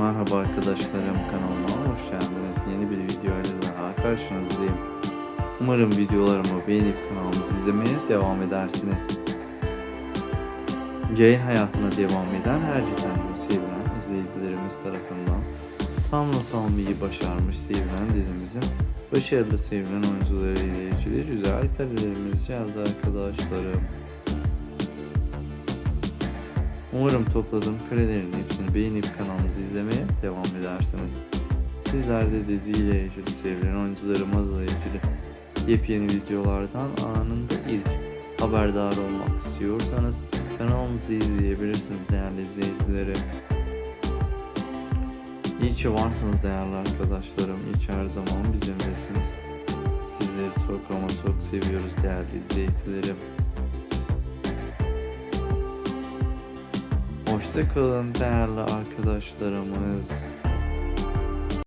Merhaba arkadaşlarım kanalıma hoş geldiniz. Yeni bir video ile daha karşınızdayım. Umarım videolarımı beğenip kanalımı izlemeye devam edersiniz. Yayın hayatına devam eden her cidden sevilen izleyicilerimiz tarafından tam not almayı başarmış sevilen dizimizin başarılı sevilen oyuncuları ile ilgili güzel karelerimiz geldi arkadaşlarım. Umarım topladığım karelerin hepsini beğenip kanalımızı izlemeye devam edersiniz. Sizler de diziyle ilgili sevilen oyuncularımızla ilgili yepyeni videolardan anında ilk haberdar olmak istiyorsanız kanalımızı izleyebilirsiniz değerli izleyicilerim. İyi ki varsınız değerli arkadaşlarım. İyi her zaman bizimlesiniz. Sizleri çok ama çok seviyoruz değerli izleyicilerim. Hoşça kalın değerli arkadaşlarımız.